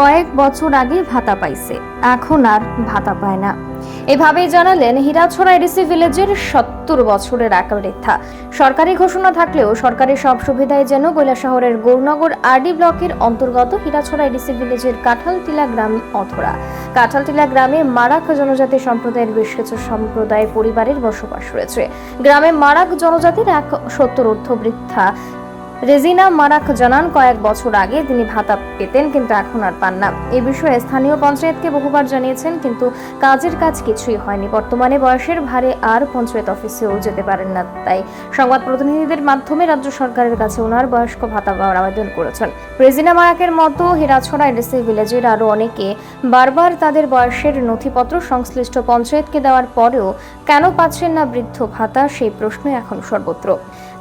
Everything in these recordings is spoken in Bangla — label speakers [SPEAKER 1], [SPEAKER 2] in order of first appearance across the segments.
[SPEAKER 1] কয়েক বছর আগে ভাতা পাইছে। এখন আর ভাতা পায় না। এভাবেই জানালেন হীরাছড়া এডিসি ভিলেজের সত্তর বছরের এক বৃদ্ধা সরকারি ঘোষণা থাকলেও সরকারি সব সুবিধায় যেন গোলা শহরের গৌরনগর আরডি ব্লকের অন্তর্গত হীরাছড়া এডিসি ভিলেজের কাঁঠালটিলা গ্রাম অথরা কাঁঠালটিলা গ্রামে মারাক জনজাতি সম্প্রদায়ের বেশ কিছু সম্প্রদায় পরিবারের বসবাস রয়েছে। গ্রামে মারাক জনজাতির এক সত্তর ঊর্ধ্ব বৃদ্ধা রেজিনা মারাক জানান, কয়েক বছর আগে তিনি ভাতা পেতেন, কিন্তু এখন আর পান না। এ বিষয়ে স্থানীয় পঞ্চায়েতকে বহুবার জানিয়েছেন, কিন্তু কাজের কাজ কিছুই হয়নি। বর্তমানে বয়সের ভারে আর পঞ্চায়েত অফিসেও যেতে পারেন না। তাই সংবাদ প্রতিনিধিদের মাধ্যমে রাজ্য সরকারের কাছে ওনার বয়স্ক ভাতা পাওয়ার আবেদন করেছেন। রেজিনা মারাকের মতো হীরাছড়া এডিসি ভিলেজের আরও অনেকে বারবার তাদের বয়সের নথিপত্র সংশ্লিষ্ট পঞ্চায়েতকে দেওয়ার পরেও কেন পাচ্ছেন না বৃদ্ধ ভাতা, সেই প্রশ্ন এখন সর্বত্র।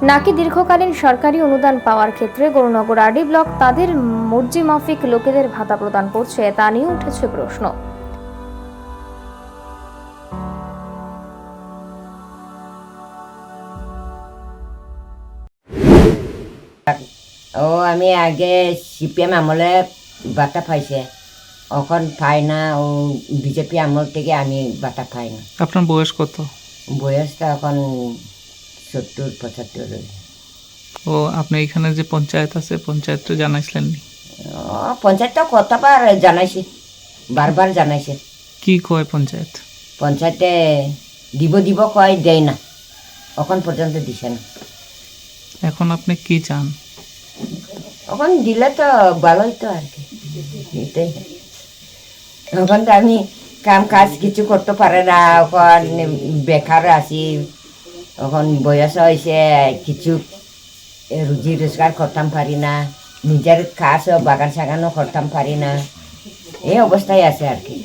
[SPEAKER 1] নাকি দীর্ঘকালীন সরকারি অনুদান পাওয়ার ক্ষেত্রে গৌরনগর আরডি ব্লক তাদের মর্জি মাফিক লোকেদের ভাতা প্রদান করছে তা নিয়ে উঠেছে প্রশ্ন।
[SPEAKER 2] ও আমি আগে সিপিএম আমলে বাটা পাইছে। এখন পাই না ও বিজেপি আমল থেকে আমি বাটা পাই না।
[SPEAKER 3] আপনার বয়স কত?
[SPEAKER 2] বয়সটা এখন সত্তর পঁচাত্তর
[SPEAKER 3] ও আপনি এখানে যে পঞ্চায়েত আছে পঞ্চায়েতটা জানাইছিলেন
[SPEAKER 2] পঞ্চায়েত তো কতবার জানাইছে? বারবার জানাইছে।
[SPEAKER 3] কি কয় পঞ্চায়েত?
[SPEAKER 2] পঞ্চায়েতে দিব দিব কয় দেয় না। এখন পর্যন্ত দিছে না।
[SPEAKER 3] এখন আপনি কি চান?
[SPEAKER 2] এখন দিলে তো ভালোই তো আর কি। এটাই। এখন তো আমি কাম কাজ কিছু করতে পারে না। এখন বেকার আছি। এখন বয়স হয়েছে, কিছু রুজি রোজগার করতাম পারি না, নিজের কাজও বাগান সাগানও করতাম পারি না। এই অবস্থায় আছে আর কি।